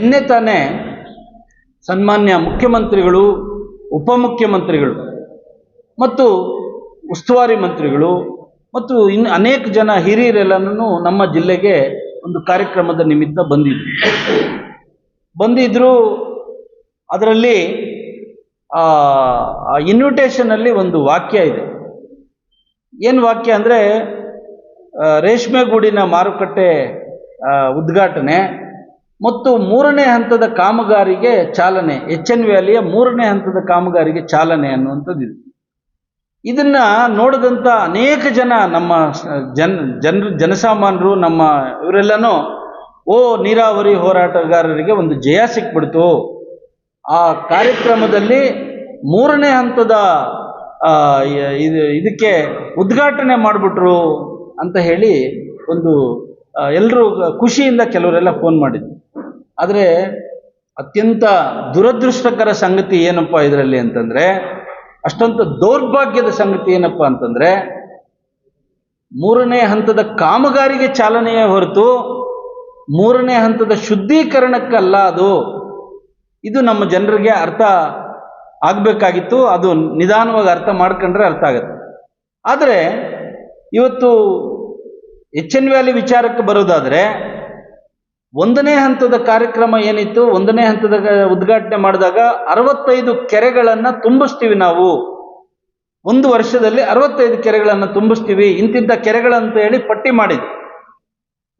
ನಿನ್ನೆ ತಾನೇ ಸನ್ಮಾನ್ಯ ಮುಖ್ಯಮಂತ್ರಿಗಳು, ಉಪಮುಖ್ಯಮಂತ್ರಿಗಳು ಮತ್ತು ಉಸ್ತುವಾರಿ ಮಂತ್ರಿಗಳು ಮತ್ತು ಇನ್ನು ಅನೇಕ ಜನ ಹಿರಿಯರೆಲ್ಲನೂ ನಮ್ಮ ಜಿಲ್ಲೆಗೆ ಒಂದು ಕಾರ್ಯಕ್ರಮದ ನಿಮಿತ್ತ ಬಂದಿದ್ರು. ಬಂದಿದ್ರು ಅದರಲ್ಲಿ ಇನ್ವಿಟೇಷನಲ್ಲಿ ಒಂದು ವಾಕ್ಯ ಇದೆ. ಏನು ವಾಕ್ಯ ಅಂದರೆ ರೇಷ್ಮೆಗೂಡಿನ ಮಾರುಕಟ್ಟೆ ಉದ್ಘಾಟನೆ. ಮತ್ತು ಮೂರನೇ ಹಂತದ ಕಾಮಗಾರಿಗೆ ಚಾಲನೆ ಎಚ್ ಎನ್ ವ್ಯಾಲಿಯ ಮೂರನೇ ಹಂತದ ಕಾಮಗಾರಿಗೆ ಚಾಲನೆ ಅನ್ನುವಂಥದ್ದು ಇದೆ. ಇದನ್ನ ನೋಡಿದಂಥ ಅನೇಕ ಜನ ನಮ್ಮ ಜನ, ಜನ್ ಜನರು ಜನಸಾಮಾನ್ಯರು ನಮ್ಮ ಇವರೆಲ್ಲನೂ, ಓ ನೀರಾವರಿ ಹೋರಾಟಗಾರರಿಗೆ ಒಂದು ಜಯ ಸಿಕ್ಬಿಡ್ತು. ಆ ಕಾರ್ಯಕ್ರಮದಲ್ಲಿ ಮೂರನೇ ಹಂತದ ಇದು, ಇದಕ್ಕೆ ಉದ್ಘಾಟನೆ ಮಾಡಿಬಿಟ್ರು ಅಂತ ಹೇಳಿ ಒಂದು ಎಲ್ಲರೂ ಖುಷಿಯಿಂದ ಕೆಲವರೆಲ್ಲ ಫೋನ್ ಮಾಡಿದ್ರು. ಆದರೆ ಅತ್ಯಂತ ದುರದೃಷ್ಟಕರ ಸಂಗತಿ ಏನಪ್ಪ ಇದರಲ್ಲಿ ಅಂತಂದರೆ ಅಷ್ಟೊಂದು ದೌರ್ಭಾಗ್ಯದ ಸಂಗತಿ ಏನಪ್ಪ ಅಂತಂದರೆ, ಮೂರನೇ ಹಂತದ ಕಾಮಗಾರಿಗೆ ಚಾಲನೆಯೇ ಹೊರತು, ಮೂರನೇ ಹಂತದ ಶುದ್ಧೀಕರಣಕ್ಕಲ್ಲ ಅದು, ಇದು ನಮ್ಮ ಜನರಿಗೆ ಅರ್ಥ ಆಗಬೇಕಾಗಿತ್ತು, ಅದು ನಿಧಾನವಾಗಿ ಅರ್ಥ ಮಾಡ್ಕೊಂಡ್ರೆ ಅರ್ಥ ಆಗುತ್ತೆ. ಆದರೆ, ಇವತ್ತು ಎಚ್ ಎನ್ ವ್ಯಾಲಿ ವಿಚಾರಕ್ಕೆ ಬರೋದಾದರೆ ಒಂದನೇ ಹಂತದ ಕಾರ್ಯಕ್ರಮ ಏನಿತ್ತು? ಒಂದನೇ ಹಂತದ ಉದ್ಘಾಟನೆ ಮಾಡಿದಾಗ ಅರವತ್ತೈದು ಕೆರೆಗಳನ್ನು ತುಂಬಿಸ್ತೀವಿ ನಾವು. ಒಂದು ವರ್ಷದಲ್ಲಿ ಅರವತ್ತೈದು ಕೆರೆಗಳನ್ನು ತುಂಬಿಸ್ತೀವಿ. ಇಂತಿದ್ದ ಕೆರೆಗಳಂತ ಹೇಳಿ ಪಟ್ಟಿ ಮಾಡಿದ್ವಿ.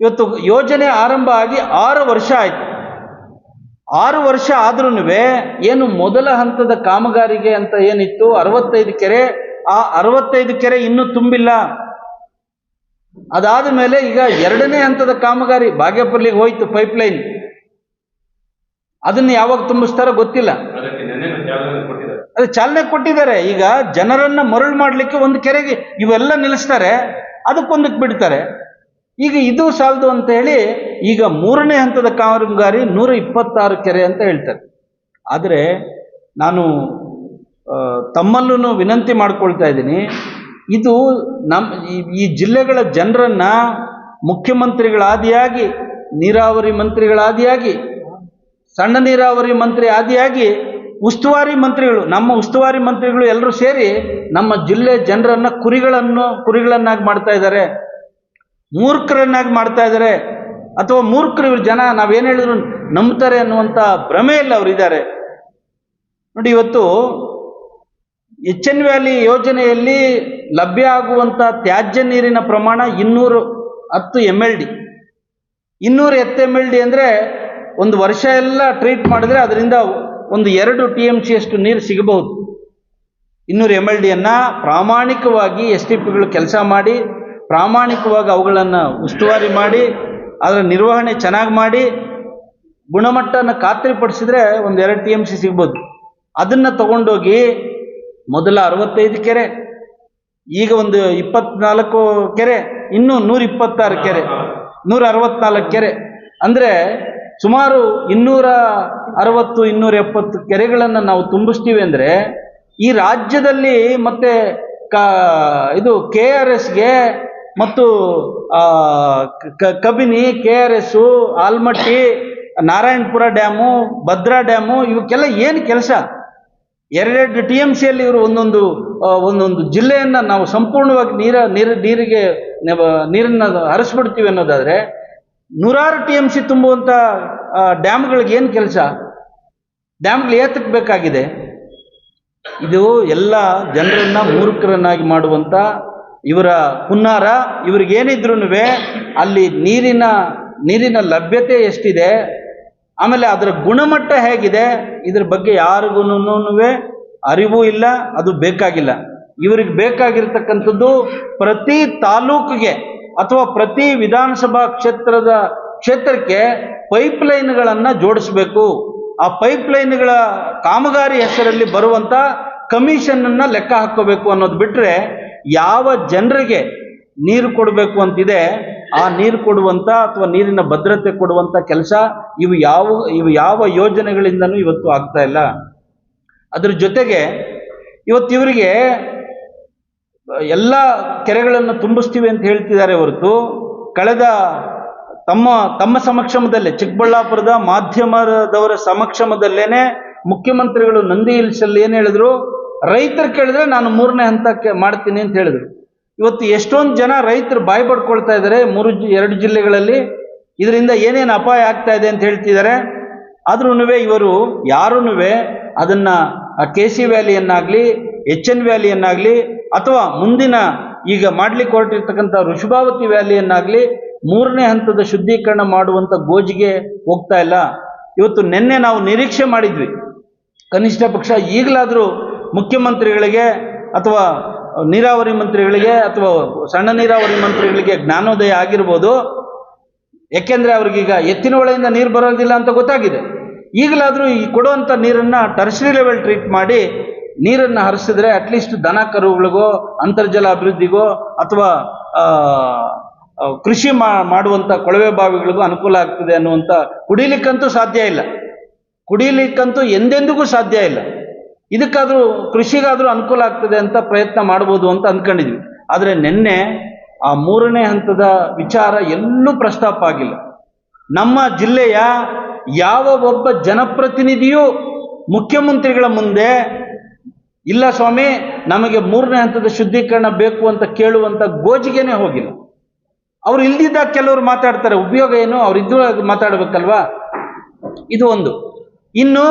ಇವತ್ತು ಯೋಜನೆ ಆರಂಭ ಆಗಿ ಆರು ವರ್ಷ ಆಯ್ತು. ಆರು ವರ್ಷ ಆದ್ರೂ ಏನು ಮೊದಲ ಹಂತದ ಕಾಮಗಾರಿಗೆ ಅಂತ ಏನಿತ್ತು? ಅರವತ್ತೈದು ಕೆರೆ. ಆ ಅರವತ್ತೈದು ಕೆರೆ ಇನ್ನೂ ತುಂಬಿಲ್ಲ. ಅದಾದ ಮೇಲೆ ಈಗ ಎರಡನೇ ಹಂತದ ಕಾಮಗಾರಿ ಬಾಗೇಪಲ್ಲಿಗೆ ಹೋಯ್ತು ಪೈಪ್ಲೈನ್. ಅದನ್ನ ಯಾವಾಗ ತುಂಬಿಸ್ತಾರೋ ಗೊತ್ತಿಲ್ಲ. ಅದು ಚಾಲನೆ ಕೊಟ್ಟಿದ್ದಾರೆ. ಈಗ ಜನರನ್ನ ಮರಳು ಮಾಡಲಿಕ್ಕೆ ಒಂದು ಕೆರೆಗೆ ಇವೆಲ್ಲ ನಿಲ್ಲಿಸ್ತಾರೆ. ಅದಕ್ಕೊಂದಕ್ಕೆ ಬಿಡ್ತಾರೆ. ಈಗ ಇದು ಸಾಲದು ಅಂತ ಹೇಳಿ ಈಗ ಮೂರನೇ ಹಂತದ ಕಾಮಗಾರಿ ನೂರ ಇಪ್ಪತ್ತಾರು ಕೆರೆ ಅಂತ ಹೇಳ್ತಾರೆ. ಆದರೆ ನಾನು ತಮ್ಮಲ್ಲೂ ವಿನಂತಿ ಮಾಡ್ಕೊಳ್ತಾ ಇದ್ದೀನಿ. ಇದು ನಮ್ಮ ಈ- ಜಿಲ್ಲೆಗಳ ಜನರನ್ನ ಮುಖ್ಯಮಂತ್ರಿಗಳಾದಿಯಾಗಿ, ನೀರಾವರಿ ಮಂತ್ರಿಗಳಾದಿಯಾಗಿ, ಸಣ್ಣ ನೀರಾವರಿ ಮಂತ್ರಿ ಆದಿಯಾಗಿ ಉಸ್ತುವಾರಿ ಮಂತ್ರಿಗಳು, ನಮ್ಮ ಉಸ್ತುವಾರಿ ಮಂತ್ರಿಗಳು ಎಲ್ಲರೂ ಸೇರಿ ನಮ್ಮ ಜಿಲ್ಲೆ ಜನರನ್ನ ಕುರಿಗಳನ್ನು, ಕುರಿಗಳನ್ನಾಗಿ ಮಾಡ್ತಾ ಇದ್ದಾರೆ. ಮೂರ್ಖರನ್ನಾಗಿ ಮಾಡ್ತಾ ಇದ್ದಾರೆ. ಅಥವಾ ಮೂರ್ಖರು ಜನ, ನಾವೇನು ಹೇಳಿದ್ರು, ನಂಬ್ತಾರೆ ಅನ್ನುವಂಥ ಭ್ರಮೆಯಲ್ಲಿ ಅವರಿದ್ದಾರೆ. ನೋಡಿ, ಇವತ್ತು ಎಚ್ ಎನ್ ವ್ಯಾಲಿ ಯೋಜನೆಯಲ್ಲಿ ಲಭ್ಯ ಆಗುವಂಥ ತ್ಯಾಜ್ಯ ನೀರಿನ ಪ್ರಮಾಣ ಇನ್ನೂರು ಹತ್ತು ಎಂ ಎಲ್ ಡಿ ಇನ್ನೂರು ಎತ್ತು ಎಂ ಎಲ್ ಡಿ ಅಂದರೆ ಒಂದು ವರ್ಷ ಎಲ್ಲ ಟ್ರೀಟ್ ಮಾಡಿದ್ರೆ ಅದರಿಂದ ಒಂದು ಎರಡು ಟಿ ಎಂ ಸಿ ಅಷ್ಟು ನೀರು ಸಿಗಬಹುದು. ಇನ್ನೂರು ಎಂ ಎಲ್ ಡಿಯನ್ನು ಪ್ರಾಮಾಣಿಕವಾಗಿ ಎಸ್ ಟಿ ಪಿಗಳು ಕೆಲಸ ಮಾಡಿ, ಪ್ರಾಮಾಣಿಕವಾಗಿ ಅವುಗಳನ್ನು ಉಸ್ತುವಾರಿ ಮಾಡಿ, ಅದರ ನಿರ್ವಹಣೆ ಚೆನ್ನಾಗಿ ಮಾಡಿ, ಗುಣಮಟ್ಟನ ಖಾತ್ರಿಪಡಿಸಿದ್ರೆ ಒಂದು ಎರಡು ಟಿ ಎಂ ಸಿ ಸಿಗ್ಬೋದು. ಅದನ್ನು ತಗೊಂಡೋಗಿ ಮೊದಲ ಅರವತ್ತೈದು ಕೆರೆ ಈಗ ಒಂದು ಇಪ್ಪತ್ನಾಲ್ಕು ಕೆರೆ ಇನ್ನೂ ನೂರ ಇಪ್ಪತ್ತಾರು ಕೆರೆ ನೂರ ಅರವತ್ನಾಲ್ಕು ಕೆರೆ. ಅಂದರೆ ಸುಮಾರು ಇನ್ನೂರ ಅರವತ್ತು ಇನ್ನೂರ ಎಪ್ಪತ್ತು ಕೆರೆಗಳನ್ನು ನಾವು ತುಂಬಿಸ್ತೀವಿ ಅಂದರೆ ಈ ರಾಜ್ಯದಲ್ಲಿ ಮತ್ತೆ ಕ ಇದು ಕೆ ಆರ್ ಎಸ್ಗೆ ಮತ್ತು Kabini K R S Almatti Narayanapura dam Bhadra dam ಇವಕ್ಕೆಲ್ಲ ಏನು ಕೆಲಸ? ಎರಡೆರಡು ಟಿ ಎಂ ಸಿಯಲ್ಲಿ ಇವರು ಒಂದೊಂದು ಒಂದೊಂದು ಜಿಲ್ಲೆಯನ್ನು ನಾವು ಸಂಪೂರ್ಣವಾಗಿ ನೀರ, ನೀರು, ನೀರಿಗೆ ನೀರನ್ನು ಹರಿಸ್ಬಿಡ್ತೀವಿ ಅನ್ನೋದಾದರೆ, ನೂರಾರು ಟಿ ಎಂ ಸಿ ತುಂಬುವಂಥ ಡ್ಯಾಮ್ಗಳಿಗೆ ಏನು ಕೆಲಸ? ಡ್ಯಾಮ್ಗಳು ಏತಕ್ಕೆ ಬೇಕಾಗಿದೆ? ಇದು ಎಲ್ಲ ಜನರನ್ನ ಮೂರ್ಖರನ್ನಾಗಿ ಮಾಡುವಂಥ ಇವರ ಹುನ್ನಾರ. ಇವ್ರಿಗೇನಿದ್ರು ಅಲ್ಲಿ ನೀರಿನ ನೀರಿನ ಲಭ್ಯತೆ ಎಷ್ಟಿದೆ? ಆಮೇಲೆ ಅದರ ಗುಣಮಟ್ಟ ಹೇಗಿದೆ? ಇದ್ರ ಬಗ್ಗೆ ಯಾರಿಗೂ ಅರಿವು ಇಲ್ಲ, ಅದು ಬೇಕಾಗಿಲ್ಲ. ಇವರಿಗೆ ಬೇಕಾಗಿರ್ತಕ್ಕಂಥದ್ದು ಪ್ರತಿ ತಾಲೂಕಿಗೆ ಅಥವಾ ಪ್ರತಿ ವಿಧಾನಸಭಾ ಕ್ಷೇತ್ರದ ಕ್ಷೇತ್ರಕ್ಕೆ ಪೈಪ್ಲೈನ್ಗಳನ್ನು ಜೋಡಿಸಬೇಕು. ಆ ಪೈಪ್ಲೈನ್ಗಳ ಕಾಮಗಾರಿ ಹೆಸರಲ್ಲಿ ಬರುವಂಥ ಕಮಿಷನನ್ನು ಲೆಕ್ಕ ಹಾಕೋಬೇಕು ಅನ್ನೋದು ಬಿಟ್ಟರೆ ಯಾವ ಜನರಿಗೆ ನೀರು ಕೊಡಬೇಕು ಅಂತಿದೆ ಆ ನೀರು ಕೊಡುವಂಥ ಅಥವಾ ನೀರಿನ ಭದ್ರತೆ ಕೊಡುವಂಥ ಕೆಲಸ ಇವು ಯಾವ ಇವು ಯಾವ ಯೋಜನೆಗಳಿಂದನೂ ಇವತ್ತು ಆಗ್ತಾ ಇಲ್ಲ. ಅದ್ರ ಜೊತೆಗೆ ಇವತ್ತು ಇವರಿಗೆ ಎಲ್ಲ ಕೆರೆಗಳನ್ನು ತುಂಬಿಸ್ತೀವಿ ಅಂತ ಹೇಳ್ತಿದ್ದಾರೆ ಹೊರತು ಕಳೆದ ತಮ್ಮ ತಮ್ಮ ಸಮಕ್ಷಮದಲ್ಲೇ ಚಿಕ್ಕಬಳ್ಳಾಪುರದ ಮಾಧ್ಯಮದವರ ಸಮಕ್ಷಮದಲ್ಲೇನೆ ಮುಖ್ಯಮಂತ್ರಿಗಳು ನಂದಿ ಹಿಲ್ಸಲ್ಲಿ ಏನು ಹೇಳಿದ್ರು, ರೈತರು ಕೇಳಿದ್ರೆ ನಾನು ಮೂರನೇ ಹಂತಕ್ಕೆ ಮಾಡ್ತೀನಿ ಅಂತ ಹೇಳಿದ್ರು. ಇವತ್ತು ಎಷ್ಟೊಂದು ಜನ ರೈತರು ಬಾಯಿ ಪಡ್ಕೊಳ್ತಾ ಇದ್ದಾರೆ ಮೂರು ಎರಡು ಜಿಲ್ಲೆಗಳಲ್ಲಿ. ಇದರಿಂದ ಏನೇನು ಅಪಾಯ ಆಗ್ತಾ ಇದೆ ಅಂತ ಹೇಳ್ತಿದ್ದಾರೆ ಆದ್ರೂ ಇವರು ಯಾರೂ ಅದನ್ನು ಕೆ ಸಿ ವ್ಯಾಲಿಯನ್ನಾಗಲಿ, ಎಚ್ ಎನ್ ವ್ಯಾಲಿಯನ್ನಾಗಲಿ, ಅಥವಾ ಮುಂದಿನ ಈಗ ಮಾಡ್ಲಿಕ್ಕೆ ಹೊರಟಿರ್ತಕ್ಕಂಥ ಋಷಭಾವತಿ ವ್ಯಾಲಿಯನ್ನಾಗಲಿ ಮೂರನೇ ಹಂತದ ಶುದ್ಧೀಕರಣ ಮಾಡುವಂಥ ಗೋಜಿಗೆ ಹೋಗ್ತಾ ಇಲ್ಲ. ಇವತ್ತು ನಿನ್ನೆ ನಾವು ನಿರೀಕ್ಷೆ ಮಾಡಿದ್ವಿ. ಕನಿಷ್ಠ ಪಕ್ಷ ಈಗಲಾದರೂ ಮುಖ್ಯಮಂತ್ರಿಗಳಿಗೆ ಅಥವಾ ನೀರಾವರಿ ಮಂತ್ರಿಗಳಿಗೆ ಅಥವಾ ಸಣ್ಣ ನೀರಾವರಿ ಮಂತ್ರಿಗಳಿಗೆ ಜ್ಞಾನೋದಯ ಆಗಿರ್ಬೋದು. ಯಾಕೆಂದರೆ ಅವ್ರಿಗೀಗ ಎತ್ತಿನ ಒಳೆಯಿಂದ ನೀರು ಬರೋದಿಲ್ಲ ಅಂತ ಗೊತ್ತಾಗಿದೆ. ಈಗಲಾದರೂ ಈ ಕೊಡುವಂಥ ನೀರನ್ನು ಟರ್ಸರಿ ಲೆವೆಲ್ ಟ್ರೀಟ್ ಮಾಡಿ ನೀರನ್ನು ಹರಿಸಿದ್ರೆ ಅಟ್ಲೀಸ್ಟ್ ದನ ಕರುಗಳಿಗೋ, ಅಂತರ್ಜಲ ಅಭಿವೃದ್ಧಿಗೋ ಅಥವಾ ಕೃಷಿ ಮಾ ಮಾಡುವಂಥ ಕೊಳವೆ ಬಾವಿಗಳಿಗೂ ಅನುಕೂಲ ಆಗ್ತದೆ ಅನ್ನುವಂಥ ಕುಡಿಲಿಕ್ಕಂತೂ ಸಾಧ್ಯ ಇಲ್ಲ. ಕುಡಿಲಿಕ್ಕಂತೂ ಎಂದೆಂದಿಗೂ ಸಾಧ್ಯ ಇಲ್ಲ. ಇದಕ್ಕಾದರೂ ಕೃಷಿಗಾದರೂ ಅನುಕೂಲ ಆಗ್ತದೆ ಅಂತ ಪ್ರಯತ್ನ ಮಾಡ್ಬೋದು ಅಂತ ಅಂದ್ಕೊಂಡಿದ್ವಿ ಆದರೆ ನಿನ್ನೆ ಆ ಮೂರನೇ ಹಂತದ ವಿಚಾರ ಎಲ್ಲೂ ಪ್ರಸ್ತಾಪ ಆಗಿಲ್ಲ. ನಮ್ಮ ಜಿಲ್ಲೆಯ ಯಾವ ಒಬ್ಬ ಜನಪ್ರತಿನಿಧಿಯೂ ಮುಖ್ಯಮಂತ್ರಿಗಳ ಮುಂದೆ ಇಲ್ಲ ಸ್ವಾಮಿ, ನಮಗೆ ಮೂರನೇ ಹಂತದ ಶುದ್ಧೀಕರಣ ಬೇಕು ಅಂತ ಕೇಳುವಂಥ ಗೋಜಿಗೆನೆ ಹೋಗಿಲ್ಲ. ಅವ್ರು ಇಲ್ದಿದ್ದಾಗ ಕೆಲವರು ಮಾತಾಡ್ತಾರೆ, ಉಪಯೋಗ ಏನು? ಅವ್ರು ಇದ್ದು ಮಾತಾಡ್ಬೇಕಲ್ವಾ? ಇದು ಒಂದು. ಇನ್ನು